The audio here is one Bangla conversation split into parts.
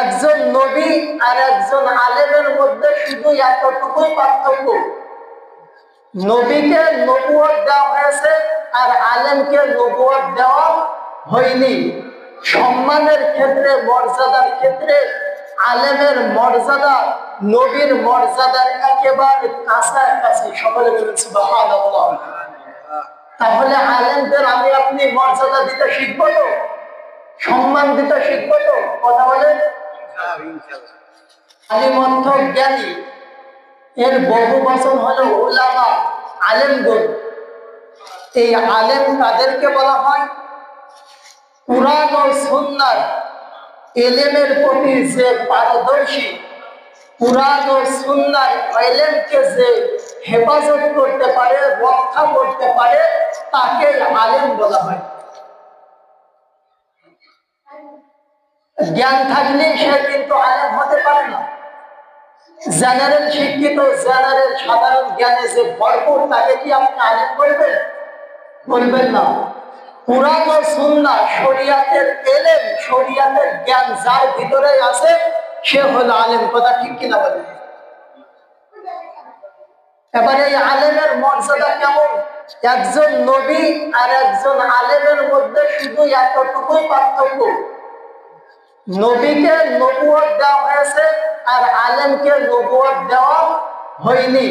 একজন নবী আর একজন আলেমের মধ্যে শুধু এতটুকুই পার্থক্য। নবীকে নবুয়ত দেওয়া হয়েছে আর আলেমকে নবুয়ত দেওয়া হয়নি। সম্মানের ক্ষেত্রে, মর্যাদার ক্ষেত্রে, আলেমের মর্যাদা, নবীর মর্যাদার একেবারে কাছাকাছি। সকলে সুবহানাল্লাহ। তাহলে আলেমদের আমি আপনি মর্যাদা দিতে শিখব তো? সম্মান দিতে শিখব তো? কথা বলেন আলিমন্থ জ্ঞানী। এর বহু বচন হলো ওলামা আলেমগণ এই আলেম তাদেরকে বলা হয়? কোরআন ও সুন্নার এলেমের প্রতি যে পারদর্শী কোরআন ও সুন্নার এলেমকে যে হেফাজত করতে পারে রক্ষা করতে পারে তাকে আলেম বলা হয়। জ্ঞান থাকলে সে কিন্তু আলেম হতে পারে না। জেনারেল শিক্ষিত, জেনারেল সাধারণ জ্ঞানে যে ভরপুর, তাকে কি আপনি আলেম করবেন? বলবেন না। কোরআন ও সুন্না শরিয়াতের এলেম, শরিয়াতের জ্ঞান যার ভিতরে আছে, সে হলো আলেম। কথা ঠিক কিনা বলেন? এবারে এই আলেমের মর্যাদা কেমন? একজন নবী আর একজন আলেমের মধ্যে শুধু এতটুকুই পার্থক্য। নবীকে নবুয়ত দেওয়া হয়েছে আর আলেমকে নবুয়ত দেওয়া হয়নি।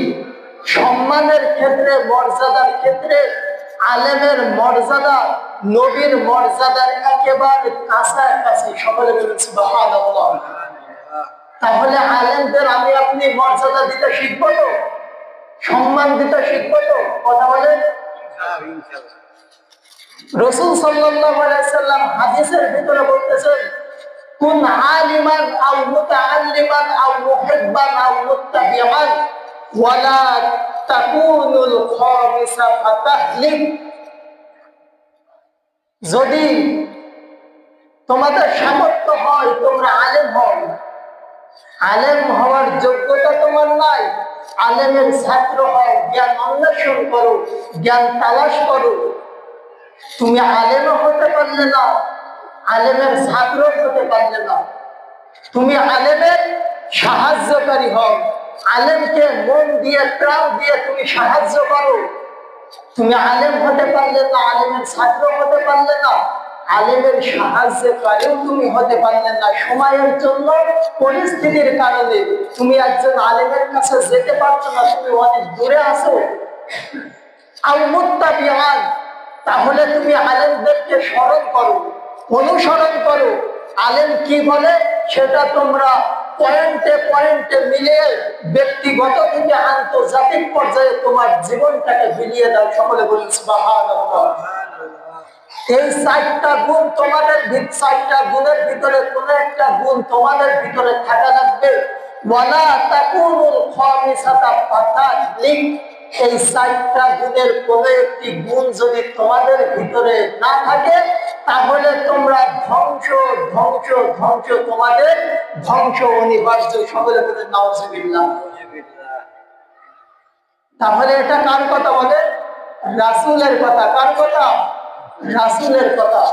সম্মানের ক্ষেত্রে, মর্যাদার ক্ষেত্রে আলেমের মর্যাদা, নবীর মর্যাদার একেবারে কাছাকাছি। সকলে সুবহানাল্লাহ। তাহলে আলেমদের আমি আপনি মর্যাদা দিতে শিখব তো? সম্মান দিতে তো? কথা রসুল সাল্লাম হাদিসের ভিতরে বলতেছেন আলিমান মুতাআল্লিমান মুহিব্বান মুত্তাবিআন, ওয়ালা তাকুনুল খামিসা ফাতাহলিক যদি তোমাদের সামর্থ্য হয়, তোমরা আলেম হও। আলেম হওয়ার যোগ্যতা তোমার নাই আলেমের ছাত্র হয়, জ্ঞান অন্বেষণ করো, জ্ঞান তালাশ করো। তুমি আলেমও হতে পারলে না, আলেমের ছাত্র হতে পারলে না। তুমি আলেমের সাহায্যকারী হও। আলেমকে মন দিয়ে, প্রাণ দিয়ে তুমি সাহায্য করো। তুমি আলেম হতে পারলে না আলেমের ছাত্র হতে পারলে না, আলেমের সাহায্যকারীও তুমি হতে পারলে না। সময়ের জন্য, পরিস্থিতির কারণে তুমি একজন আলেমের কাছে যেতে পারছ না, তুমি অনেক দূরে আছো। তাহলে তুমি আলেমদেরকে স্মরণ করো, অনুসরণ করো। আলেম কি বলে? সেটা তোমরা পয়েন্টে পয়েন্টে মিলিয়ে ব্যক্তিগত থেকে আন্তর্জাতিক পর্যায়ে তোমার জীবনটাকে বিলিয়ে দাও। সকলে বলি সুবহানাল্লাহ। এই চারটা গুণ তোমাদের চারটা গুণের ভিতরে কোন একটা গুণ তোমাদের ভিতরে থাকা লাগবে। ওয়ালা তাকুনুল খামিসাতা ফাতাহলিক। এই চারটা গুণের কোন একটি গুণ যদি তোমাদের ভিতরে না থাকে, তাহলে তোমরা ধ্বংস ধ্বংস ধ্বংস তোমাদের ধ্বংস অনিবার্য সকলে বলে নাউজুবিল্লাহ। তাহলে এটা কার কথা বলে? রাসূলের কথা। কার কথা? রাসূলের কথা।